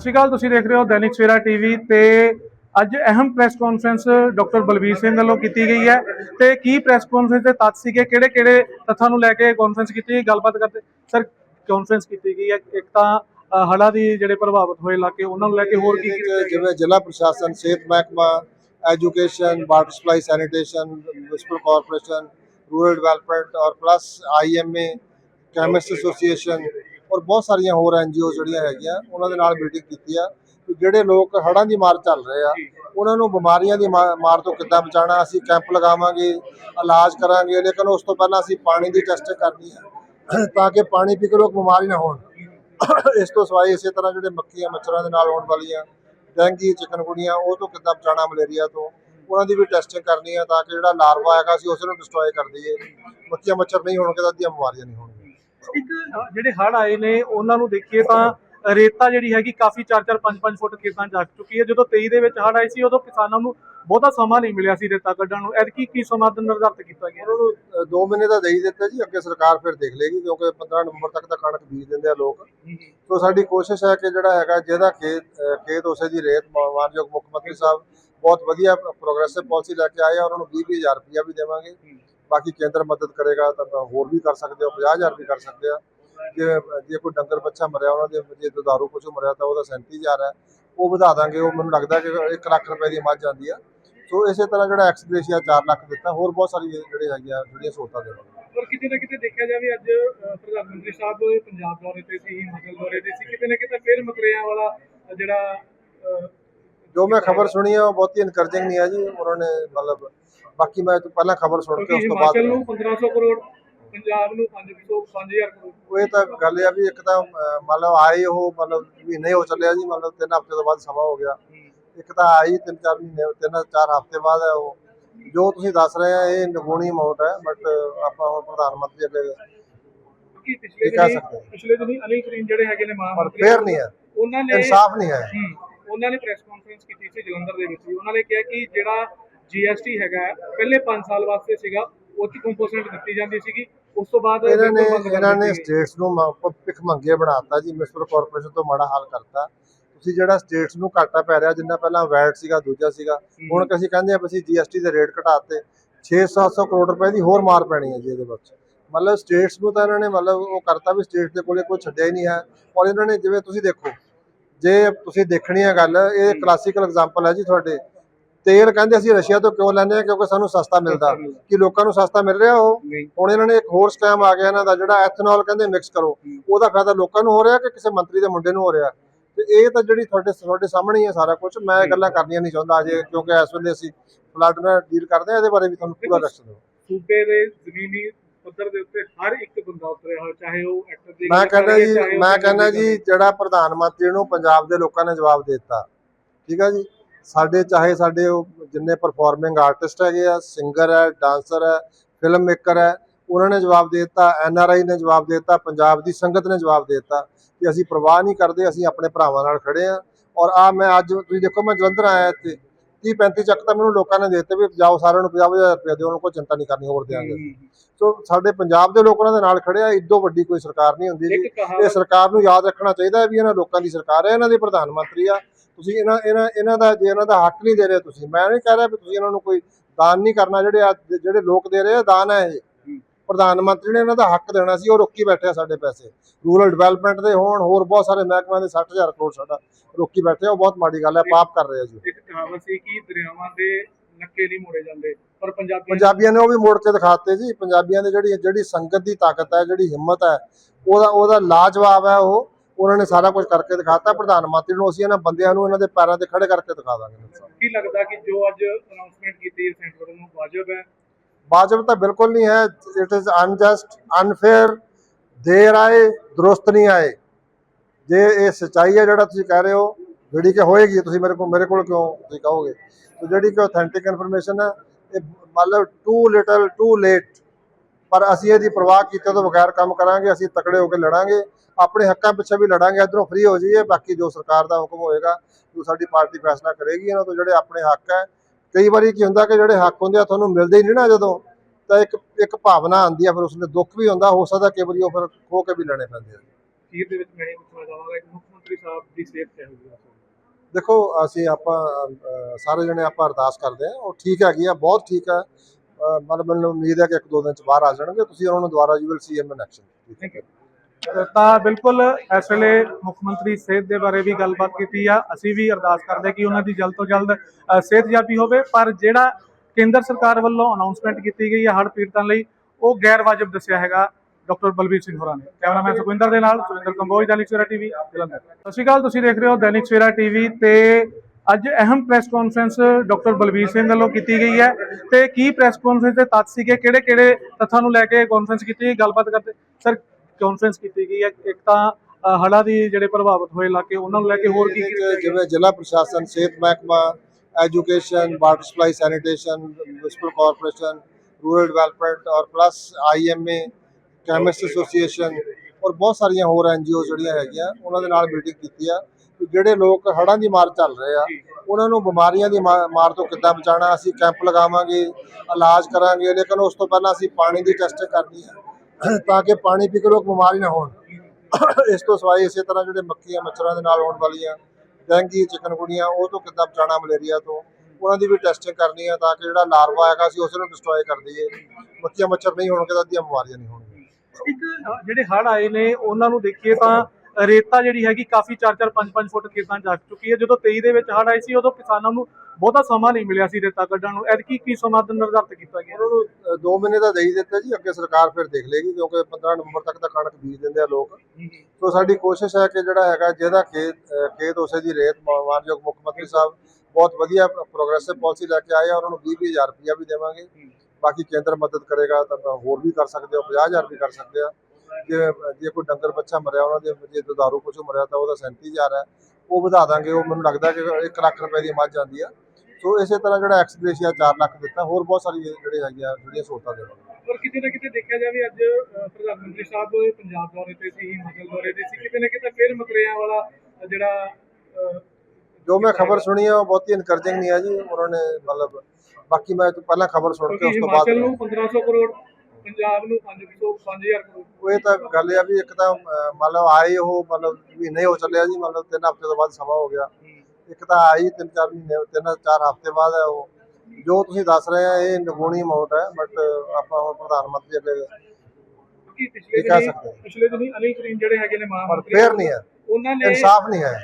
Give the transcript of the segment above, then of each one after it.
ਸ਼੍ਰੀ ਅਕਾਲ ਤੁਸੀਂ ਦੇਖ ਰਹੇ ਹੋ ਦੈਨਿਕ ਸਵੇਰਾ ਟੀਵੀ ਤੇ ਅੱਜ ਅਹਿਮ press conference doctor Balbir Singh ਵੱਲੋਂ ਕੀਤੀ ਗਈ ਹੈ ਤੇ ਕੀ ਪ੍ਰੈਸ ਕਾਨਫਰੰਸ ਦੇ ਤੱਤ ਸੀਗੇ ਕਿਹੜੇ ਕਿਹੜੇ ਤੱਥਾਂ ਨੂੰ ਲੈ ਕੇ ਕਾਨਫਰੰਸ ਕੀਤੀ ਗਈ ਗੱਲਬਾਤ ਕਰਦੇ ਸਰ ਕਾਨਫਰੰਸ ਕੀਤੀ ਗਈ ਹੈ ਇੱਕ ਤਾਂ ਅ, ਹੜ੍ਹਾਂ ਦੀ ਜਿਹੜੇ ਪ੍ਰਭਾਵਿਤ ਹੋਏ ਇਲਾਕੇ ਉਹਨਾਂ ਨੂੰ ਲੈ ਕੇ ਹੋਰ ਕਿ ਜਿਵੇਂ ਜ਼ਿਲ੍ਹਾ ਪ੍ਰਸ਼ਾਸਨ ਸਿਹਤ ਮਹਿਕਮਾ education water supply sanitation municipal corporation rural development ਔਰ ਪਲੱਸ ਆਈਐਮਏ ਕੈਮਿਸਟ ਐਸੋਸੀਏਸ਼ਨ ਔਰ ਬਹੁਤ ਸਾਰੀਆਂ ਹੋਰ ਐਨਜੀਓ ਜਿਹੜੀਆਂ ਹੈਗੀਆਂ, ਉਹਨਾਂ ਦੇ ਨਾਲ ਮੀਟਿੰਗ ਕੀਤੀ ਆ। ਕਿ ਜਿਹੜੇ ਲੋਕ ਹੜ੍ਹਾਂ ਦੀ ਮਾਰ ਚੱਲ ਰਹੇ ਆ, ਉਹਨਾਂ ਨੂੰ ਬਿਮਾਰੀਆਂ ਦੀ ਮਾ- ਮਾਰ ਤੋਂ ਕਿੱਦਾਂ ਬਚਾਉਣਾ, ਅਸੀਂ ਕੈਂਪ ਲਗਾਵਾਂਗੇ, ਇਲਾਜ ਕਰਾਂਗੇ, ਲੇਕਿਨ ਉਸ ਤੋਂ ਪਹਿਲਾਂ ਅਸੀਂ ਪਾਣੀ ਦੀ ਟੈਸਟਿੰਗ ਕਰਨੀ ਹੈ ਤਾਂ ਕਿ ਪਾਣੀ ਪੀ ਕੇ ਲੋਕ ਬਿਮਾਰ ਨਾ ਹੋਣ। ਇਸ ਤੋਂ ਸਿਵਾਏ ਇਸੇ ਤਰ੍ਹਾਂ ਜਿਹੜੇ ਮੱਖੀਆਂ ਮੱਛਰਾਂ ਦੇ ਨਾਲ ਹੋਣ ਵਾਲੀਆਂ ਡੈਂਗੀ ਚਿਕਨਗੁਨੀਆ ਉਹ ਤੋਂ ਕਿੱਦਾਂ ਬਚਾਉਣਾ ਮਲੇਰੀਆ ਤੋਂ, ਉਹਨਾਂ ਦੀ ਵੀ ਟੈਸਟਿੰਗ ਕਰਨੀ ਆ, ਤਾਂ ਕਿ ਜਿਹੜਾ ਲਾਰਵਾ ਹੈਗਾ, ਅਸੀਂ ਉਸ ਨੂੰ ਡਿਸਟਰੋਏ ਕਰ ਦਈਏ। ਮੱਖੀਆਂ ਮੱਛਰ ਨਹੀਂ ਹੋਣਗੇ ਤਾਂ ਅੱਧੀਆਂ ਬਿਮਾਰੀਆਂ ਨਹੀਂ ਹੋਣ ਇੱਕ ਜਿਹੜੇ ਹੜ੍ਹ ਆਏ ਨੇ ਉਹਨਾਂ ਨੂੰ ਦੇਖੀਏ ਤਾਂ ਰੇਤਾ ਜਿਹੜੀ ਹੈਗੀ ਕਾਫੀ 4-4 5-5 ਫੁੱਟ ਖੇਤਾਂ ਜਾ ਚੁੱਕੀ ਹੈ। ਜਦੋਂ 23 ਦੇ ਵਿੱਚ ਹੜ੍ਹ ਆਏ ਸੀ ਉਦੋਂ ਕਿਸਾਨਾਂ ਨੂੰ ਬਹੁਤਾ ਸਮਾਂ ਨਹੀਂ ਮਿਲਿਆ ਸੀ ਰੇਤਾ ਕੱਢਣ ਨੂੰ। ਐਤਕੀ ਕੀ ਸਮਾਂ ਨਿਰਧਾਰਤ ਕੀਤਾ ਗਿਆ? ਉਹਨਾਂ ਨੂੰ ਅ, ਦੋ ਮਹੀਨੇ ਤਾਂ ਦੇ ਹੀ ਦਿੱਤੇ ਜੀ ਅੱਗੇ ਸਰਕਾਰ ਫਿਰ ਦੇਖ ਲੇਗੀ ਕਿਉਂਕਿ 15 ਨਵੰਬਰ ਤੱਕ ਤਾਂ ਕਣਕ ਬੀਜ ਦਿੰਦੇ ਆ ਲੋਕ। ਸੋ ਸਾਡੀ ਕੋਸ਼ਿਸ਼ ਹੈ ਕਿ ਜਿਹੜਾ ਹੈਗਾ ਜਿਹਦਾ ਖੇਤ ਖੇਤ ਉਸੇ ਦੀ ਰੇਤ ਮਾਨਯੋਗ ਮੁੱਖ ਮੰਤਰੀ ਸਾਹਿਬ ਬਹੁਤ ਵਧੀਆ ਪ੍ਰੋਗਰੈਸਿਵ ਪਾਲਿਸੀ ਲੈ ਕੇ ਆਏ ਆ ਉਹਨਾਂ ਨੂੰ 20000 ਰੁਪਇਆ ਵੀ ਦੇਵਾਂਗੇ। ਬਾਕੀ ਕੇਂਦਰ ਮਦਦ ਕਰੇਗਾ ਤਾਂ ਹੋਰ ਵੀ ਕਰ ਸਕਦੇ ਹੋ 50000 ਵੀ ਕਰ ਸਕਦੇ ਆ ਜੇ ਜੇ ਕੋਈ ਡੰਗਰ ਬੱਚਾ ਮਰਿਆ ਉਹਨਾਂ ਦੇ ਜੇ ਦੁਧਾਰੂ ਪਸ਼ੂ ਮਰਿਆ ਤਾਂ ਉਹਦਾ 37000 ਹੈ। ਉਹ ਵਧਾ ਦਾਂਗੇ ਉਹ ਮੈਨੂੰ ਲੱਗਦਾ ਕਿ 1 ਲੱਖ ਰੁਪਏ ਦੀ ਮੱਝ ਜਾਂਦੀ ਆ। ਸੋ ਇਸੇ ਤਰ੍ਹਾਂ ਜਿਹੜਾ ਐਕਸਪ੍ਰੈਸ਼ੀਆ 4 ਲੱਖ ਦਿੱਤਾ। ਹੋਰ ਬਹੁਤ ਸਾਰੀ ਜਿਹੜੇ ਹੈਗੀਆਂ ਜਿਹੜੀਆਂ ਸਹੂਲਤਾਂ ਦੇਵਾਂਗੇ ਪਰ ਕਿਤੇ ਨਾ ਕਿਤੇ ਦੇਖਿਆ ਜਾਵੇ ਅੱਜ ਪ੍ਰਧਾਨ ਮੰਤਰੀ ਸਾਹਿਬ ਪੰਜਾਬ ਦੌਰੇ ਤੇ ਸੀ ਹਿਮਾਚਲ ਦੌਰੇ ਤੇ ਸੀ ਕਿਤੇ ਨਾ ਕਿਤੇ ਫਿਰ ਮਕਰਿਆਂ ਵਾਲਾ ਜਿਹੜਾ ਜੋ ਮੈਂ ਖਬਰ ਸੁਣੀ ਹੈ ਉਹ ਬਹੁਤੀ ਇਨਕਰੇਜਿੰਗ ਨਹੀਂ ਹੈ ਜੀ। ਉਹਨਾਂ ਨੇ ਮਤਲਬ ਬਾਕੀ ਮੈਂ ਪਹਿਲਾਂ ਖਬਰ ਸੁਣ ਕੇ ਉਸ ਤੋਂ ਹਿਮਾਚਲ ਨੂੰ ਬਾਅਦ 1500 ਕਰੋੜ ਪੰਜਾਬ ਨੂੰ 500 5000 ਕਰੋੜ। ਉਹ ਇਹ ਤਾਂ ਗੱਲ ਆ ਵੀ ਇੱਕ ਤਾਂ ਮਤਲਬ ਆਏ ਉਹ ਮਤਲਬ ਮਹੀਨੇ ਹੋ ਚੱਲਿਆ ਜੀ ਮਤਲਬ ਤਿੰਨ ਹਫ਼ਤੇ ਤੋਂ ਬਾਅਦ ਸਮਾਂ ਹੋ ਗਿਆ। ਇੱਕ ਤਾਂ ਆਈ ਤਿੰਨ ਚਾਰ ਮਹੀਨੇ ਤਿੰਨ ਚਾਰ ਹਫ਼ਤੇ ਬਾਅਦ ਹੈ ਉਹ। ਜੋ ਤੁਸੀਂ ਦੱਸ ਰਹੇ ਆ ਇਹ ਨਿਗੂਣੀ ਅਮਾਉਂਟ ਹੈ ਬਟ ਆਪਾਂ ਹੁਣ ਪ੍ਰਧਾਨ ਮੰਤਰੀ ਅੱਗੇ ਕਿ ਪਿਛਲੇ ਦਿਨੀ। ਪਿਛਲੇ ਦਿਨੀ ਅਨਿਲ ਕਰੀਮ ਜਿਹੜੇ ਹੈਗੇ ਨੇ ਮਾਂ ਪਰ ਫੇਰ ਨਹੀਂ ਹੈ। ਉਹਨਾਂ ਨੇ ਇਨਸਾਫ ਨਹੀਂ ਹੈ। ਉਹਨਾਂ ਨੇ ਪ੍ਰੈਸ ਕਾਨਫਰੰਸ ਕੀਤੀ ਸੀ ਜਲੰਧਰ ਦੇ ਵਿੱਚ। ਉਹਨਾਂ ਨੇ ਕਿਹਾ ਕਿ ਜਿਹੜਾ ਜੀਐਸਟੀ ਹੈਗਾ ਪਹਿਲੇ 5 ਸਾਲ ਵਾਸਤੇ ਸੀਗਾ ਉਹ 'ਚ ਕੰਪੋਜ਼ਿਟ ਦਿੱਤੀ ਜਾਂਦੀ ਸੀਗੀ। ਉਸ ਤੋਂ ਬਾਅਦ ਇਹਨਾਂ ਨੇ ਇਹਨਾਂ ਨੇ। ਸਟੇਟਸ ਨੂੰ ਭਿੱਖ ਮੰਗੇ ਬਣਾਤਾ ਜੀ। ਮਿਊਨਿਸਪਲ ਕਾਰਪੋਰੇਸ਼ਨ ਤੋਂ ਮਾੜਾ ਹਾਲ ਕਰਤਾ। ਤੁਸੀਂ ਜਿਹੜਾ ਸਟੇਟਸ ਨੂੰ ਘਾਟਾ ਪੈ ਰਿਹਾ ਜਿੰਨਾ ਪਹਿਲਾਂ ਵੈਟ ਸੀਗਾ ਦੂਜਾ ਸੀਗਾ ਹੁਣ ਅਸੀਂ ਕਹਿੰਦੇ ਆ ਅਸੀਂ ਜੀਐਸਟੀ ਦੇ ਰੇਟ ਘਟਾਤੇ 6-700 ਕਰੋੜ ਰੁਪਏ ਦੀ ਹੋਰ ਮਾਰ ਪੈਣੀ ਹੈ ਜੀ ਇਹਦੇ ਵਿੱਚ। ਮਤਲਬ ਸਟੇਟਸ ਨੂੰ ਤਾਂ ਇਹਨਾਂ ਨੇ ਮਤਲਬ ਉਹ ਕਰਤਾ ਵੀ ਸਟੇਟ ਦੇ ਕੋਲੇ ਕੋਈ ਛੱਡਿਆ ਹੀ ਨਹੀਂ ਹੈ। ਔਰ ਇਹਨਾਂ ਨੇ ਜਿਵੇਂ ਤੁਸੀਂ ਦੇਖੋ ਜੇ ਤੁਸੀਂ ਦੇਖਣੀ ਹੈ ਗੱਲ ਇਹ ਕਲਾਸੀਕਲ ਐਗਜ਼ਾਮਪਲ ਹੈ ਜੀ ਤੁਹਾਡੇ। ਤੇਲ ਕਹਿੰਦੇ ਅਸੀਂ ਰਸ਼ੀਆ ਤੋਂ ਕਿਉਂ ਲੈਂਦੇ ਆ ਕਿਉਂਕਿ ਸਾਨੂੰ ਸਸਤਾ ਮਿਲਦਾ। ਕਿ ਲੋਕਾਂ ਨੂੰ ਸਸਤਾ ਮਿਲ ਰਿਹਾ ਉਹ? ਹੁਣ ਇਹਨਾਂ ਨੇ ਇੱਕ ਹੋਰ ਸਕੈਮ ਆ ਗਿਆ ਇਹਨਾਂ ਦਾ ਜਿਹੜਾ ਐਥਨੋਲ ਕਹਿੰਦੇ ਮਿਕਸ ਕਰੋ। ਉਹਦਾ ਫਾਇਦਾ ਲੋਕਾਂ ਨੂੰ ਹੋ ਰਿਹਾ ਕਿ ਕਿਸੇ ਮੰਤਰੀ ਦੇ ਮੁੰਡੇ ਨੂੰ ਹੋ ਰਿਹਾ? ਤੇ ਇਹ ਤਾਂ ਜਿਹੜੀ ਤੁਹਾਡੇ ਤੁਹਾਡੇ ਸਾਹਮਣੇ ਹੀ ਹੈ ਸਾਰਾ ਕੁਝ ਮੈਂ ਗੱਲਾਂ ਕਰਨੀਆਂ ਨਹੀਂ ਚਾਹੁੰਦਾ ਅਜੇ ਕਿਉਂਕਿ ਇਸ ਵੇਲੇ ਅਸੀਂ ਫਲੱਡ ਨਾਲ ਡੀਲ ਕਰਦੇ ਹਾਂ ਇਹਦੇ ਬਾਰੇ ਵੀ ਤੁਹਾਨੂੰ ਪੂਰਾ ਦੱਸ ਦਿਓ। ਸੂਬੇ ਦੇ ਜ਼ਮੀਨੀ ਪੱਧਰ ਦੇ ਉੱਤੇ ਹਰ ਇੱਕ ਬੰਦਾ ਉਤਰਿਆ ਹੋਇਆ ਚਾਹੇ ਉਹ ਐਕਟਰ ਦੀ ਮੈਂ ਕਹਿੰਦਾ ਜੀ ਮੈਂ ਕਹਿੰਦਾ ਜੀ ਜਿਹੜਾ ਪ੍ਰਧਾਨ ਮੰਤਰੀ ਨੂੰ ਪੰਜਾਬ ਦੇ ਲੋਕਾਂ ਨੇ ਜਵਾਬ ਦੇ ਦਿੱਤਾ ਠੀਕ ਆ ਜੀ? ਸਾਡੇ ਚਾਹੇ ਸਾਡੇ ਉਹ ਜਿੰਨੇ ਪਰਫਾਰਮਿੰਗ ਆਰਟਿਸਟ ਹੈਗੇ ਆ ਸਿੰਗਰ ਹੈ ਡਾਂਸਰ ਹੈ ਫਿਲਮ ਮੇਕਰ ਹੈ ਉਹਨਾਂ ਨੇ ਜਵਾਬ ਦੇ ਦਿੱਤਾ ਐਨਆਰਆਈ ਨੇ ਜਵਾਬ ਦੇ ਦਿੱਤਾ ਪੰਜਾਬ ਦੀ ਸੰਗਤ ਨੇ ਜਵਾਬ ਦੇ ਦਿੱਤਾ ਕਿ ਅਸੀਂ ਪਰਵਾਹ ਨਹੀਂ ਕਰਦੇ ਅਸੀਂ ਆਪਣੇ ਭਰਾਵਾਂ ਨਾਲ ਖੜੇ ਆ ਔਰ ਆ ਮੈਂ ਅੱਜ ਤੁਸੀਂ ਦੇਖੋ ਮੈਂ ਜਲੰਧਰ ਆਇਆ ਇੱਥੇ 30 35 ਚੱਕ ਤਾਂ ਮੈਨੂੰ ਲੋਕਾਂ ਨੇ ਦੇ ਦਿੱਤੇ ਵੀ ਜਾਓ ਸਾਰਿਆਂ ਨੂੰ 50000 ਰੁਪਏ ਦਿਓ ਉਹਨਾਂ ਕੋਈ ਚਿੰਤਾ ਨਹੀਂ ਕਰਨੀ ਹੋਰ ਦੇਾਂਗੇ ਸੋ ਸਾਡੇ ਪੰਜਾਬ ਦੇ ਲੋਕ ਦੇ ਨਾਲ ਖੜੇ ਆ ਇਦੋਂ ਵੱਡੀ ਕੋਈ ਸਰਕਾਰ ਨਹੀਂ ਹੁੰਦੀ ਇਹ ਸਰਕਾਰ ਨੂੰ ਯਾਦ ਰੱਖਣਾ ਚਾਹੀਦਾ ਵੀ ਇਹਨਾਂ ਲੋਕਾਂ ਦੀ ਸਰਕਾਰ ਹੈ ਇਹਨਾਂ ਦੇ ਪ੍ਰਧਾਨ ਮੰਤਰੀ ਆ। ਤੁਸੀਂ ਇਹਨਾਂ ਇਹਨਾਂ ਇਹਨਾਂ ਦਾ ਜੇ ਇਹਨਾਂ ਦਾ ਹੱਕ ਨਹੀਂ ਦੇ ਰਹੇ ਤੁਸੀਂ ਮੈਂ ਨਹੀਂ ਕਹਿ ਰਿਹਾ ਵੀ ਤੁਸੀਂ ਇਹਨਾਂ ਨੂੰ ਕੋਈ ਦਾਨ ਨਹੀਂ ਕਰਨਾ ਜਿਹੜੇ ਆ ਜਿਹੜੇ ਲੋਕ ਦੇ ਰਹੇ ਆ ਦਾਨ ਹੈ ਇਹ। ਪ੍ਰਧਾਨ ਮੰਤਰੀ ਨੇ ਇਹਨਾਂ ਦਾ ਹੱਕ ਦੇਣਾ ਸੀ ਉਹ ਰੋਕੀ ਬੈਠੇ ਆ ਸਾਡੇ ਪੈਸੇ। ਰੂਰਲ ਡਿਵੈਲਪਮੈਂਟ ਦੇ ਹੋਣ ਹੋਰ ਬਹੁਤ ਸਾਰੇ ਮਹਿਕਮਿਆਂ ਦੇ 60000 ਕਰੋੜ ਸਾਡਾ ਰੋਕੀ ਬੈਠੇ ਆ ਉਹ ਬਹੁਤ ਮਾੜੀ ਗੱਲ ਹੈ ਪਾਪ ਕਰ ਰਹੇ ਆ ਜੀ। ਇੱਕ ਕਹਾਵਤ ਸੀ ਕਿ ਦਰਿਆਵਾਂ ਦੇ ਨੱਕੇ ਨਹੀਂ ਮੋੜੇ ਜਾਂਦੇ ਪਰ ਪੰਜਾਬੀ ਪੰਜਾਬੀਆਂ ਨੇ ਉਹ ਵੀ ਮੋੜ ਕੇ ਦਿਖਾਤੇ ਜੀ ਪੰਜਾਬੀਆਂ ਦੇ ਜਿਹੜੀ ਜਿਹੜੀ ਸੰਗਤ ਦੀ ਤਾਕਤ ਹੈ ਜਿਹੜੀ ਹਿੰਮਤ ਹੈ ਉਹਦਾ ਉਹਦਾ ਲਾਜਵਾਬ ਹੈ ਉਹ। ਉਹਨਾਂ ਨੇ ਸਾਰਾ ਕੁਝ ਕਰਕੇ ਦਿਖਾਤਾ ਪ੍ਰਧਾਨ ਮੰਤਰੀ ਨੂੰ ਅਸੀਂ ਇਹਨਾਂ ਬੰਦਿਆਂ ਨੂੰ ਇਹਨਾਂ ਦੇ ਪੈਰਾਂ ਤੇ ਖੜੇ ਕਰਕੇ ਦਿਖਾ ਦਾਂਗੇ ਕੀ ਲੱਗਦਾ ਕਿ ਜੋ ਅੱਜ ਅਨਾਉਂਸਮੈਂਟ ਕੀਤੀ ਹੈ ਸੈਂਟਰ ਵੱਲੋਂ ਵਾਜਬ ਹੈ? ਵਾਜਬ ਤਾਂ ਬਿਲਕੁਲ ਨਹੀਂ ਹੈ। ਇਟ ਇਜ਼ ਅਨਜਸਟ ਅਨਫੇਅਰ ਦੇਰ ਆਏ ਦਰੁਸਤ ਨਹੀਂ ਆਏ। ਜੇ ਇਹ ਸਚਾਈ ਹੈ ਜਿਹੜਾ ਤੁਸੀਂ ਕਹਿ ਰਹੇ ਹੋ ਜਿਹੜੀ ਕਿ ਹੋਏਗੀ ਤੁਸੀਂ ਮੇਰੇ ਕੋਲ ਮੇਰੇ ਕੋਲ ਕਿਉਂ ਤੁਸੀਂ ਕਹੋਗੇ? ਤੇ ਜਿਹੜੀ ਕਿ ਆਥੈਂਟਿਕ ਇਨਫੋਰਮੇਸ਼ਨ ਹੈ ਇਹ ਮਤਲਬ ਟੂ ਲਿਟਲ ਟੂ ਲੇਟ ਪਰ ਅਸੀਂ ਇਹਦੀ ਪਰਵਾਹ ਕੀਤੇ ਤੋਂ ਬਗੈਰ ਕੰਮ ਕਰਾਂਗੇ ਅਸੀਂ ਤਕੜੇ ਹੋ ਕੇ ਲੜਾਂਗੇ। ਆਪਣੇ ਹੱਕਾਂ ਪਿੱਛੇ ਵੀ ਲੜਾਂਗੇ ਇਧਰੋਂ ਫ੍ਰੀ ਹੋ ਜਾਈਏ ਬਾਕੀ ਜੋ ਸਰਕਾਰ ਦਾ ਹੁਕਮ ਹੋਏਗਾ ਜੋ ਸਾਡੀ ਪਾਰਟੀ ਫੈਸਲਾ ਕਰੇਗੀ ਇਹਨਾਂ ਤੋਂ ਜਿਹੜੇ ਆਪਣੇ ਹੱਕ ਹੈ ਕਈ ਵਾਰੀ ਕੀ ਹੁੰਦਾ ਕਿ ਜਿਹੜੇ ਹੱਕ ਹੁੰਦੇ ਆ ਤੁਹਾਨੂੰ ਮਿਲਦੇ ਹੀ ਨਹੀਂ ਨਾ ਜਦੋਂ ਤਾਂ ਇੱਕ ਇੱਕ ਭਾਵਨਾ ਆਉਂਦੀ ਆ ਫਿਰ ਉਸਨੇ ਦੁੱਖ ਵੀ ਹੁੰਦਾ ਹੋ ਸਕਦਾ ਕਈ ਵਾਰੀ ਉਹ ਫਿਰ ਖੋ ਕੇ ਵੀ ਲੈਣੇ ਪੈਂਦੇ ਆ। ਅਖੀਰ ਦੇ ਵਿੱਚ ਮੈਂ ਇਹ ਪੁੱਛਣਾ ਚਾਹਾਂਗਾ ਕਿ ਮੁੱਖ ਮੰਤਰੀ ਸਾਹਿਬ ਦੀ ਸਿਹਤ ਕਿਹੋ ਜਿਹੀ ਹੈ ਦੇਖੋ ਅਸੀਂ ਆਪਾਂ ਸਾਰੇ ਜਣੇ ਆਪਾਂ ਅਰਦਾਸ ਕਰਦੇ ਆ ਉਹ ਠੀਕ ਹੈਗੀ ਆ ਬਹੁਤ ਠੀਕ ਹੈ ਮਤਲਬ ਮੈਨੂੰ ਉਮੀਦ ਹੈ ਕਿ ਇੱਕ ਦੋ ਦਿਨ ਚ ਬਾਹਰ ਆ ਜਾਣਗੇ ਤੁਸੀਂ ਉਹਨਾਂ ਨੂੰ ਦੁਬਾਰਾ you will see them in action thank you ਤਾਂ ਬਿਲਕੁਲ ਇਸ ਵੇਲੇ ਮੁੱਖ ਮੰਤਰੀ ਸਿਹਤ ਦੇ ਬਾਰੇ ਵੀ ਗੱਲਬਾਤ ਕੀਤੀ ਆ। ਅਸੀਂ ਵੀ ਅਰਦਾਸ ਕਰਦੇ ਕਿ ਉਹਨਾਂ ਦੀ ਜਲਦ ਤੋਂ ਜਲਦ ਅ, ਸਿਹਤਯਾਬੀ ਹੋਵੇ। ਪਰ ਜਿਹੜਾ ਕੇਂਦਰ ਸਰਕਾਰ ਵੱਲੋਂ ਅਨਾਉਂਸਮੈਂਟ ਕੀਤੀ ਗਈ ਹੈ ਹੜ੍ਹ ਪੀੜਤਾਂ ਲਈ ਉਹ ਗੈਰ ਵਾਜਬ ਦੱਸਿਆ ਹੈਗਾ ਡਾਕਟਰ ਬਲਬੀਰ ਸਿੰਘ ਹੋਰਾਂ ਨੇ। ਕੈਮਰਾਮੈਨ ਸੁਖਵਿੰਦਰ ਦੇ ਨਾਲ ਸੁਰਿੰਦਰ ਕੰਬੋਜ ਦੈਨਿਕ ਸਵੇਰਾ ਟੀਵੀ ਜਲੰਧਰ। ਸਤਿ ਸ਼੍ਰੀ ਅਕਾਲ ਤੁਸੀਂ ਦੇਖ ਰਹੇ ਹੋ ਦੈਨਿਕ ਸਵੇਰਾ ਟੀਵੀ ਤੇ ਅੱਜ ਅਹਿਮ press conference doctor Balbir Singh ਵੱਲੋਂ ਕੀਤੀ ਗਈ ਹੈ। ਤੇ ਕੀ ਪ੍ਰੈਸ ਕਾਨਫਰੰਸ ਦੇ ਤੱਤ ਸੀਗੇ? ਕਿਹੜੇ ਕਿਹੜੇ ਤੱਥਾਂ ਨੂੰ ਲੈ ਕੇ ਕਾਨਫਰੰਸ ਕੀਤੀ ਗਈ? ਗੱਲਬਾਤ ਕਰਦੇ ਸਰ ਕਾਨਫਰੰਸ ਕੀਤੀ ਗਈ ਹੈ। ਇੱਕ ਤਾਂ ਅ, ਹੜ੍ਹਾਂ ਦੀ ਜਿਹੜੇ ਪ੍ਰਭਾਵਿਤ ਹੋਏ ਇਲਾਕੇ ਉਹਨਾਂ ਨੂੰ ਲੈ ਕੇ ਹੋਰ ਕੀ ਜਿਵੇਂ ਜ਼ਿਲ੍ਹਾ ਪ੍ਰਸ਼ਾਸਨ ਸਿਹਤ ਮਹਿਕਮਾ education water supply sanitation municipal corporation rural development ਔਰ ਪਲੱਸ ਆਈਐਮਏ ਕੈਮਿਸਟ ਐਸੋਸੀਏਸ਼ਨ ਔਰ ਬਹੁਤ ਸਾਰੀਆਂ ਹੋਰ ਐਨਜੀਓ ਜਿਹੜੀਆਂ ਹੈਗੀਆਂ ਉਹਨਾਂ ਦੇ ਨਾਲ ਮੀਟਿੰਗ ਕੀਤੀ ਆ। ਕਿ ਜਿਹੜੇ ਲੋਕ ਹੜ੍ਹਾਂ ਦੀ ਮਾਰ ਚੱਲ ਰਹੇ ਆ ਉਹਨਾਂ ਨੂੰ ਬਿਮਾਰੀਆਂ ਦੀ ਮਾਰ ਤੋਂ ਕਿੱਦਾਂ ਬਚਾਉਣਾ ਅਸੀਂ ਕੈਂਪ ਲਗਾਵਾਂਗੇ ਇਲਾਜ ਕਰਾਂਗੇ ਲੇਕਿਨ ਉਸ ਤੋਂ ਪਹਿਲਾਂ ਅਸੀਂ ਪਾਣੀ ਦੀ ਟੈਸਟ ਕਰਨੀ ਹੈ ਤਾਂ ਕਿ ਪਾਣੀ ਪੀ ਕੇ ਲੋਕ ਬਿਮਾਰ ਹੀ ਨਾ ਹੋਣ। ਇਸ ਤੋਂ ਸਿਵਾਏ ਇਸੇ ਤਰ੍ਹਾਂ ਜਿਹੜੇ ਮੱਖੀਆਂ ਮੱਛਰਾਂ ਦੇ ਨਾਲ ਹੋਣ ਵਾਲੀਆਂ ਡੈਂਗੀ ਚਿਕਨਗੁਨੀਆ ਉਹ ਤੋਂ ਕਿੱਦਾਂ ਬਚਾਉਣਾ ਮਲੇਰੀਆ ਤੋਂ, ਉਹਨਾਂ ਦੀ ਵੀ ਟੈਸਟਿੰਗ ਕਰਨੀ ਹੈ ਤਾਂ ਕਿ ਜਿਹੜਾ ਲਾਰਵਾ ਹੈਗਾ ਅਸੀਂ ਉਸ ਨੂੰ ਡਿਸਟਰੋਏ ਕਰ ਦਈਏ। ਮੱਖੀਆਂ ਮੱਛਰ ਨਹੀਂ ਹੋਣਗੇ ਤਾਂ ਅੱਧੀਆਂ ਬਿਮਾਰੀਆਂ ਨਹੀਂ ਹੋਣਗੀਆਂ। ਇੱਕ ਜਿਹੜੇ ਹੜ੍ਹ ਆਏ ਨੇ, ਉਹਨਾਂ ਨੂੰ ਦੇਖੀਏ ਤਾਂ ਰੇਤਾ ਜਿਹੜੀ ਹੈਗੀ ਕਾਫੀ 4-4 5-5 ਫੁੱਟ ਖੇਤਾਂ ਜਾ ਚੁੱਕੀ ਹੈ। ਜਦੋਂ 23 ਦੇ ਵਿੱਚ ਹੜ੍ਹ ਆਏ ਸੀ ਉਦੋਂ ਕਿਸਾਨਾਂ ਨੂੰ ਬਹੁਤਾ ਸਮਾਂ ਨਹੀਂ ਮਿਲਿਆ ਸੀ ਰੇਤਾ ਕੱਢਣ ਨੂੰ। ਐਤਕੀ ਕੀ ਸਮਾਂ ਨਿਰਧਾਰਤ ਕੀਤਾ ਗਿਆ? ਉਹਨਾਂ ਨੂੰ ਅ, ਦੋ ਮਹੀਨੇ ਦਾ ਦੇਈ ਦਿੱਤਾ ਜੀ ਅੱਗੇ ਸਰਕਾਰ ਫਿਰ ਦੇਖ ਲੇਗੀ ਕਿਉਂਕਿ 15 ਨਵੰਬਰ ਤੱਕ ਤਾਂ ਕਣਕ ਬੀਜ ਦਿੰਦੇ ਆ ਲੋਕ। ਸੋ ਸਾਡੀ ਕੋਸ਼ਿਸ਼ ਹੈ ਕਿ ਜਿਹੜਾ ਹੈਗਾ ਜਿਹਦਾ ਖੇਤ ਖੇਤ ਉਸੇ ਦੀ ਰੇਤ ਮਾਨਯੋਗ ਮੁੱਖ ਮੰਤਰੀ ਸਾਹਿਬ ਬਹੁਤ ਵਧੀਆ ਪ੍ਰੋਗਰੈਸਿਵ ਪਾਲਿਸੀ ਲੈ ਕੇ ਆਏ ਆ ਉਹਨਾਂ ਨੂੰ 20000 ਰੁਪਇਆ ਵੀ ਦੇਵਾਂਗੇ। ਬਾਕੀ ਕੇਂਦਰ ਮਦਦ ਕਰੇਗਾ ਤਾਂ ਹੋਰ ਵੀ ਕਰ ਸਕਦੇ ਹੋ 50000 ਵੀ ਕਰ ਸਕਦੇ ਆ। ਜੇ ਜੇ ਕੋਈ ਡੰਗਰ ਬੱਚਾ ਮਰਿਆ ਉਹਨਾਂ ਦੇ ਜੇ ਦੁਧਾਰੂ ਪਸ਼ੂ ਮਰਿਆ ਤਾਂ ਉਹਦਾ 37000 ਹੈ ਉਹ ਵਧਾ ਦਾਂਗੇ ਉਹ ਮੈਨੂੰ ਲੱਗਦਾ ਕਿ 1 ਲੱਖ ਰੁਪਏ ਦੀ ਮੱਝ ਆਉਂਦੀ ਆ। ਸੋ ਇਸੇ ਤਰ੍ਹਾਂ ਜਿਹੜਾ ਐਕਸਪ੍ਰੇਸ਼ੀਆ 4 ਲੱਖ ਦਿੱਤਾ ਹੋਰ ਬਹੁਤ ਸਾਰੀ ਜਿਹੜੇ ਹੈਗੀਆਂ ਜਿਹੜੀਆਂ ਸਹੂਲਤਾਂ ਦੇਵਾਂਗੇ ਪਰ ਕਿਤੇ ਨਾ ਕਿਤੇ ਦੇਖਿਆ ਜਾਵੇ ਅੱਜ ਪ੍ਰਧਾਨ ਮੰਤਰੀ ਸਾਹਿਬ ਪੰਜਾਬ ਦੌਰੇ ਤੇ ਸੀ ਹਿਮਾਚਲ ਦੌਰੇ ਤੇ ਸੀ ਕਿਤੇ ਨਾ ਕਿਤੇ ਫਿਰ ਮਤਰਿਆਂ ਵਾਲਾ ਜਿਹੜਾ ਜੋ ਮੈਂ ਖਬਰ ਸੁਣੀ ਹੈ ਉਹ ਬਹੁਤੀ ਇਨਕਰੇਜਿੰਗ ਨਹੀਂ ਹੈ ਜੀ। ਉਹਨਾਂ ਨੇ ਮਤਲਬ ਬਾਕੀ ਮੈਂ ਪਹਿਲਾਂ ਖਬਰ ਸੁਣ ਕੇ ਉਸ ਤੋਂ ਬਾਅਦ ਹਿਮਾਚਲ ਨੂੰ 1500 ਕਰੋੜ ਪੰਜਾਬ ਨੂੰ 500 5000 ਕਰੋੜ। ਉਹ ਇਹ ਤਾਂ ਗੱਲ ਆ ਵੀ ਇੱਕ ਤਾਂ ਮਤਲਬ ਆਏ ਉਹ ਮਤਲਬ ਮਹੀਨੇ ਹੋ ਚੱਲਿਆ ਜੀ ਮਤਲਬ ਤਿੰਨ ਹਫ਼ਤੇ ਤੋਂ ਬਾਅਦ ਸਮਾਂ ਹੋ ਗਿਆ। ਇੱਕ ਤਾਂ ਆਈ ਤਿੰਨ ਚਾਰ ਮਹੀਨੇ ਤਿੰਨ ਚਾਰ ਹਫ਼ਤੇ ਬਾਅਦ ਹੈ ਉਹ। ਜੋ ਤੁਸੀਂ ਦੱਸ ਰਹੇ ਆ ਇਹ ਨਿਗੂਣੀ ਅਮਾਉਂਟ ਹੈ ਬਟ ਆਪਾਂ ਹੁਣ ਪ੍ਰਧਾਨ ਮੰਤਰੀ ਅੱਗੇ ਕਿਉਂਕਿ ਪਿਛਲੇ ਦਿਨੀ। ਪਿਛਲੇ ਦਿਨੀ ਅਨਿਲ ਕਰੀਮ ਜਿਹੜੇ ਹੈਗੇ ਨੇ ਮਾਂ ਪਰ ਮੰਤਰੀ ਫੇਰ ਨਹੀਂ ਹੈ। ਉਹਨਾਂ ਨੇ ਇਨਸਾਫ ਨਹੀਂ ਹੈ।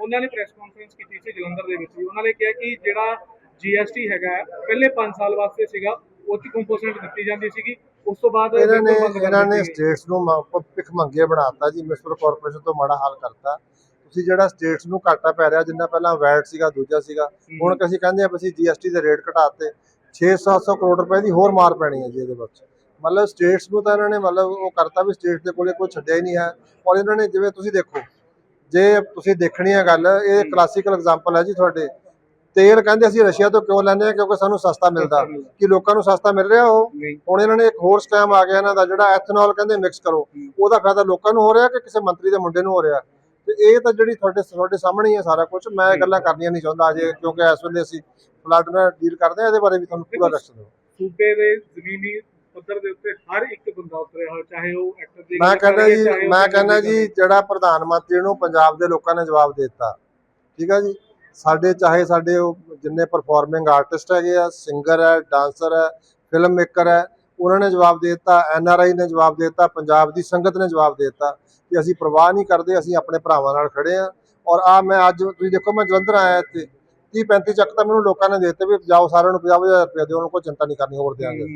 ਉਹਨਾਂ ਨੇ ਪ੍ਰੈਸ ਕਾਨਫਰੰਸ ਕੀਤੀ ਸੀ ਜਲੰਧਰ ਦੇ ਵਿੱਚ ਉਹਨਾਂ ਨੇ ਕਿਹਾ ਕਿ ਜਿਹੜਾ ਜੀਐਸਟੀ ਹੈਗਾ ਪਹਿਲੇ 5 ਸਾਲ ਵਾਸਤੇ ਸੀਗਾ ਉਹ 'ਚ ਕੰਪੋਜ਼ਿਟ ਦਿੱਤੀ ਜਾਂਦੀ ਸੀਗੀ। ਉਸ ਤੋਂ ਬਾਅਦ ਇਹਨਾਂ ਨੇ ਇਹਨਾਂ ਨੇ। ਸਟੇਟਸ ਨੂੰ ਭਿੱਖ ਮੰਗੇ ਬਣਾਤਾ ਜੀ ਮਿਊਨਿਸਪਲ ਕਾਰਪੋਰੇਸ਼ਨ ਤੋਂ ਮਾੜਾ ਹਾਲ ਕਰਤਾ। ਤੁਸੀਂ ਜਿਹੜਾ ਸਟੇਟਸ ਨੂੰ ਘਾਟਾ ਪੈ ਰਿਹਾ ਜਿੰਨਾ ਪਹਿਲਾਂ ਵੈਟ ਸੀਗਾ ਦੂਜਾ ਸੀਗਾ ਹੁਣ ਅਸੀਂ ਕਹਿੰਦੇ ਆ ਅਸੀਂ ਜੀਐਸਟੀ ਦੇ ਰੇਟ ਘਟਾਤੇ। 6-700 ਕਰੋੜ ਰੁਪਏ ਦੀ ਹੋਰ ਮਾਰ ਪੈਣੀ ਹੈ ਜੀ ਇਹਦੇ ਵਿੱਚ। ਮਤਲਬ ਸਟੇਟਸ ਨੂੰ ਤਾਂ ਇਹਨਾਂ ਨੇ ਮਤਲਬ ਉਹ ਕਰਤਾ ਵੀ ਸਟੇਟਸ ਦੇ ਕੋਲੇ ਕੋਈ ਛੱਡਿਆ ਹੀ ਨਹੀਂ ਹੈ। ਔਰ ਇਹਨਾਂ ਨੇ ਜਿਵੇਂ ਤੁਸੀਂ ਦੇਖੋ ਜੇ ਤੁਸੀਂ ਦੇਖਣੀ ਹੈ ਗੱਲ ਇਹ ਕਲਾਸੀਕਲ ਐਗਜ਼ਾਮਪਲ ਹੈ ਜੀ ਤੁਹਾਡੇ। ਤੇਲ ਕਹਿੰਦੇ ਅਸੀਂ ਰਸ਼ੀਆ ਤੋਂ ਕਿਉਂ ਲੈਂਦੇ ਆ ਕਿਉਂਕਿ ਸਾਨੂੰ ਸਸਤਾ ਮਿਲਦਾ। ਕਿ ਲੋਕਾਂ ਨੂੰ ਸਸਤਾ ਮਿਲ ਰਿਹਾ ਉਹ? ਹੁਣ ਇਹਨਾਂ ਨੇ ਇੱਕ ਹੋਰ ਸਕੈਮ ਆ ਗਿਆ ਇਹਨਾਂ ਦਾ ਜਿਹੜਾ ਐਥਨੋਲ ਕਹਿੰਦੇ ਮਿਕਸ ਕਰੋ। ਉਹਦਾ ਫਾਇਦਾ ਲੋਕਾਂ ਨੂੰ ਹੋ ਰਿਹਾ ਕਿ ਕਿਸੇ ਮੰਤਰੀ ਦੇ ਮੁੰਡੇ ਨੂੰ ਹੋ ਰਿਹਾ? ਤੇ ਇਹ ਤਾਂ ਜਿਹੜੀ ਤੁਹਾਡੇ ਤੁਹਾਡੇ ਸਾਹਮਣੇ ਹੀ ਹੈ ਸਾਰਾ ਕੁਝ ਮੈਂ ਗੱਲਾਂ ਕਰਨੀਆਂ ਨਹੀਂ ਚਾਹੁੰਦਾ ਅਜੇ ਕਿਉਂਕਿ ਇਸ ਵੇਲੇ ਅਸੀਂ ਫਲੱਡ ਨਾਲ ਡੀਲ ਕਰਦੇ ਹਾਂ ਇਹਦੇ ਬਾਰੇ ਵੀ ਤੁਹਾਨੂੰ ਪੂਰਾ ਦੱਸ ਦਿਓ। ਸੂਬੇ ਦੇ ਜ਼ਮੀਨੀ ਪੱਧਰ ਦੇ ਉੱਤੇ ਹਰ ਇੱਕ ਬੰਦਾ ਉਤਰਿਆ ਹੋਇਆ ਚਾਹੇ ਉਹ ਐਕਟਰ ਦੀ ਮੈਂ ਕਹਿੰਦਾ ਜੀ ਮੈਂ ਕਹਿੰਦਾ ਜੀ ਜਿਹੜਾ ਪ੍ਰਧਾਨ ਮੰਤਰੀ ਨੂੰ ਪੰਜਾਬ ਦੇ ਲੋਕਾਂ ਨੇ ਜਵਾਬ ਦੇ ਦਿੱਤਾ। ਠੀਕ ਹੈ ਜੀ? ਸਾਡੇ ਚਾਹੇ ਸਾਡੇ ਉਹ ਜਿੰਨੇ ਪਰਫਾਰਮਿੰਗ ਆਰਟਿਸਟ ਹੈਗੇ ਆ ਸਿੰਗਰ ਹੈ ਡਾਂਸਰ ਹੈ ਫਿਲਮ ਮੇਕਰ ਹੈ ਉਹਨਾਂ ਨੇ ਜਵਾਬ ਦੇ ਦਿੱਤਾ ਐਨ ਆਰ ਆਈ ਨੇ ਜਵਾਬ ਦੇ ਦਿੱਤਾ ਪੰਜਾਬ ਦੀ ਸੰਗਤ ਨੇ ਜਵਾਬ ਦੇ ਦਿੱਤਾ ਕਿ ਅਸੀਂ ਪਰਵਾਹ ਨਹੀਂ ਕਰਦੇ ਅਸੀਂ ਆਪਣੇ ਭਰਾਵਾਂ ਨਾਲ ਖੜੇ ਆ ਔਰ ਆ ਮੈਂ ਅੱਜ ਤੁਸੀਂ ਦੇਖੋ ਮੈਂ ਜਲੰਧਰ ਆਇਆ ਇੱਥੇ 30 35 ਚੱਕ ਤਾਂ ਮੈਨੂੰ ਲੋਕਾਂ ਨੇ ਦੇ ਦਿੱਤੇ ਵੀ ਜਾਓ ਸਾਰਿਆਂ ਨੂੰ 50000 ਰੁਪਏ ਦਿਓ ਉਹਨਾਂ ਕੋਲ ਚਿੰਤਾ ਨਹੀਂ ਕਰਨੀ ਹੋਰ ਦੇਾਂਗੇ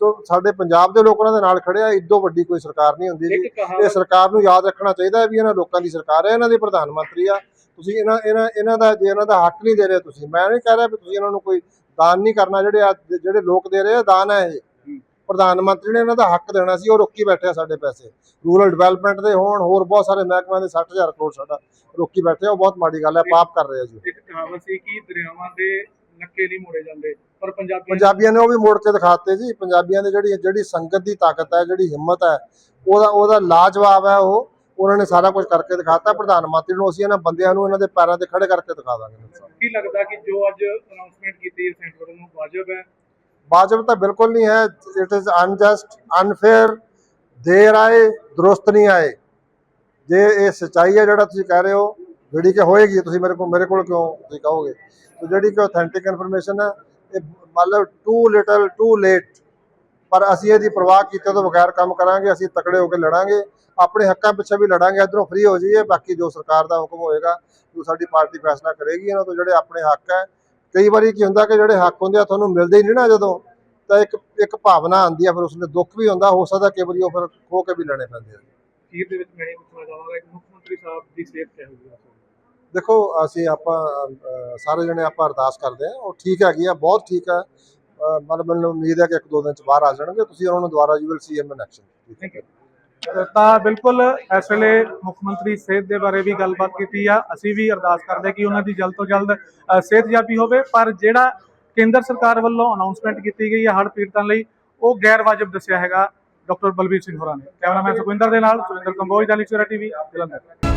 ਸੋ ਸਾਡੇ ਪੰਜਾਬ ਦੇ ਲੋਕਾਂ ਦੇ ਨਾਲ ਖੜੇ ਆ ਇਦੋਂ ਵੱਡੀ ਕੋਈ ਸਰਕਾਰ ਨਹੀਂ ਹੁੰਦੀ ਇਹ ਸਰਕਾਰ ਨੂੰ ਯਾਦ ਰੱਖਣਾ ਚਾਹੀਦਾ ਹੈ ਵੀ ਇਹਨਾਂ ਲੋਕਾਂ ਦੀ ਸਰਕਾਰ ਹੈ ਇਹਨਾਂ ਦੇ ਪ੍ਰਧਾਨ ਮੰਤਰੀ ਆ। ਤੁਸੀਂ ਇਹਨਾਂ ਇਹਨਾਂ ਇਹਨਾਂ ਦਾ ਜੇ ਇਹਨਾਂ ਦਾ ਹੱਕ ਨਹੀਂ ਦੇ ਰਹੇ ਤੁਸੀਂ ਮੈਂ ਨਹੀਂ ਕਹਿ ਰਿਹਾ ਵੀ ਤੁਸੀਂ ਇਹਨਾਂ ਨੂੰ ਕੋਈ ਦਾਨ ਨਹੀਂ ਕਰਨਾ ਜਿਹੜੇ ਆ ਜਿਹੜੇ ਲੋਕ ਦੇ ਰਹੇ ਆ ਦਾਨ ਹੈ ਇਹ। ਪ੍ਰਧਾਨ ਮੰਤਰੀ ਨੇ ਇਹਨਾਂ ਦਾ ਹੱਕ ਦੇਣਾ ਸੀ ਉਹ ਰੋਕੀ ਬੈਠੇ ਆ ਸਾਡੇ ਪੈਸੇ। ਰੂਰਲ ਡਿਵੈਲਪਮੈਂਟ ਦੇ ਹੋਣ ਹੋਰ ਬਹੁਤ ਸਾਰੇ ਮਹਿਕਮਿਆਂ ਦੇ 60000 ਕਰੋੜ ਸਾਡਾ ਰੋਕੀ ਬੈਠੇ ਆ ਉਹ ਬਹੁਤ ਮਾੜੀ ਗੱਲ ਹੈ ਪਾਪ ਕਰ ਰਹੇ ਆ ਜੀ। ਇੱਕ ਕਹਾਵਤ ਸੀ ਕਿ ਦਰਿਆਵਾਂ ਦੇ ਨੱਕੇ ਨਹੀਂ ਮੋੜੇ ਜਾਂਦੇ ਪਰ ਪੰਜਾਬੀ ਪੰਜਾਬੀਆਂ ਨੇ ਉਹ ਵੀ ਮੋੜ ਕੇ ਦਿਖਾਤੇ ਜੀ ਪੰਜਾਬੀਆਂ ਦੇ ਜਿਹੜੀ ਜਿਹੜੀ ਸੰਗਤ ਦੀ ਤਾਕਤ ਹੈ ਜਿਹੜੀ ਹਿੰਮਤ ਹੈ ਉਹਦਾ ਉਹਦਾ ਲਾਜਵਾਬ ਹੈ ਉਹ। ਉਹਨਾਂ ਨੇ ਸਾਰਾ ਕੁਝ ਕਰਕੇ ਦਿਖਾਤਾ ਪ੍ਰਧਾਨ ਮੰਤਰੀ ਨੂੰ ਅਸੀਂ ਇਹਨਾਂ ਬੰਦਿਆਂ ਨੂੰ ਇਹਨਾਂ ਦੇ ਪੈਰਾਂ ਤੇ ਖੜੇ ਕਰਕੇ ਦਿਖਾ ਦਾਂਗੇ ਕੀ ਲੱਗਦਾ ਕਿ ਜੋ ਅੱਜ ਅਨਾਉਂਸਮੈਂਟ ਕੀਤੀ ਹੈ ਸੈਂਟਰ ਵੱਲੋਂ ਵਾਜਬ ਹੈ? ਵਾਜਬ ਤਾਂ ਬਿਲਕੁਲ ਨਹੀਂ ਹੈ ਇਟ ਇਜ਼ ਅਨਜਸਟ ਅਨਫੇਅਰ ਦੇਰ ਆਏ ਦਰੁਸਤ ਨਹੀਂ ਆਏ। ਜੇ ਇਹ ਸਚਾਈ ਹੈ ਜਿਹੜਾ ਤੁਸੀਂ ਕਹਿ ਰਹੇ ਹੋ ਜਿਹੜੀ ਕਿ ਹੋਏਗੀ ਤੁਸੀਂ ਮੇਰੇ ਕੋਲ ਮੇਰੇ ਕੋਲ ਕਿਉਂ ਤੁਸੀਂ ਕਹੋਗੇ? ਤੇ ਜਿਹੜੀ ਕਿ ਆਥੈਂਟਿਕ ਇਨਫੋਰਮੇਸ਼ਨ ਹੈ ਇਹ ਮਤਲਬ ਟੂ ਲਿਟਲ ਟੂ ਲੇਟ ਪਰ ਅਸੀਂ ਇਹਦੀ ਪਰਵਾਹ ਕੀਤੇ ਤੋਂ ਬਗੈਰ ਕੰਮ ਕਰਾਂਗੇ ਅਸੀਂ ਤਕੜੇ ਹੋ ਕੇ ਲੜਾਂਗੇ ਆਪਣੇ ਹੱਕਾਂ ਪਿੱਛੇ ਵੀ ਲੜਾਂਗੇ ਇਧਰੋਂ ਫ੍ਰੀ ਹੋ ਜਾਈਏ ਬਾਕੀ ਜੋ ਸਰਕਾਰ ਦਾ ਹੁਕਮ ਹੋਏਗਾ ਜੋ ਸਾਡੀ ਪਾਰਟੀ ਫੈਸਲਾ ਕਰੇਗੀ ਇਹਨਾਂ ਤੋਂ ਜਿਹੜੇ ਆਪਣੇ ਹੱਕ ਹੈ ਕਈ ਵਾਰੀ ਕੀ ਹੁੰਦਾ ਕਿ ਜਿਹੜੇ ਹੱਕ ਹੁੰਦੇ ਆ ਤੁਹਾਨੂੰ ਮਿਲਦੇ ਹੀ ਨਹੀਂ ਨਾ ਜਦੋਂ ਤਾਂ ਇੱਕ ਇੱਕ ਭਾਵਨਾ ਆਉਂਦੀ ਆ ਫਿਰ ਉਸਨੇ ਦੁੱਖ ਵੀ ਹੁੰਦਾ ਹੋ ਸਕਦਾ ਕਈ ਵਾਰੀ ਉਹ ਫਿਰ ਖੋ ਕੇ ਵੀ ਲੈਣੇ ਪੈਂਦੇ ਆ। ਅਖੀਰ ਦੇ ਵਿੱਚ ਮੈਂ ਇਹ ਪੁੱਛਣਾ ਚਾਹਾਂਗਾ ਕਿ ਮੁੱਖ ਮੰਤਰੀ ਸਾਹਿਬ ਦੀ ਸਿਹਤ ਕਿਹੋ ਜਿਹੀ ਹੈ ਦੇਖੋ ਅਸੀਂ ਆਪਾਂ ਸਾਰੇ ਜਣੇ ਆਪਾਂ ਅਰਦਾਸ ਕਰਦੇ ਆ ਉਹ ਠੀਕ ਹੈਗੀ ਆ ਬਹੁਤ ਠੀਕ ਹੈ ਅਹ, ਮੈਨੂੰ ਉਮੀਦ ਹੈ ਕਿ ਇੱਕ ਦੋ ਦਿਨ ਚ ਬਾਹਰ ਆ ਜਾਣਗੇ। ਤੁਸੀਂ ਉਹਨਾਂ ਨੂੰ ਦੁਬਾਰਾ you will see them in action thank you ਤਾਂ ਬਿਲਕੁਲ ਇਸ ਵੇਲੇ ਮੁੱਖ ਮੰਤਰੀ ਸਿਹਤ ਦੇ ਬਾਰੇ ਵੀ ਗੱਲਬਾਤ ਕੀਤੀ ਆ। ਅਸੀਂ ਵੀ ਅਰਦਾਸ ਕਰਦੇ ਕਿ ਉਹਨਾਂ ਦੀ ਜਲਦ ਤੋਂ ਜਲਦ ਸਿਹਤਯਾਬੀ ਹੋਵੇ। ਪਰ ਜਿਹੜਾ ਕੇਂਦਰ ਸਰਕਾਰ ਵੱਲੋਂ ਅਨਾਉਂਸਮੈਂਟ ਕੀਤੀ ਗਈ ਹੈ ਹੜ੍ਹ ਪੀੜਤਾਂ ਲਈ ਉਹ ਗੈਰ ਵਾਜਬ ਦੱਸਿਆ ਹੈਗਾ। ਡਾਕਟਰ ਬਲਬੀਰ ਸਿੰਘ ਹੋਰਾਂ ਨੇ। ਕੈਮਰਾਮੈਨ ਸੁਖਵਿੰਦਰ ਦੇ ਨਾਲ ਸੁਰਿੰਦਰ ਕੰਬੋਜ ਦਾ ਲਿਖਿਆ ਟੀਵੀ ਜਲੰਧਰ।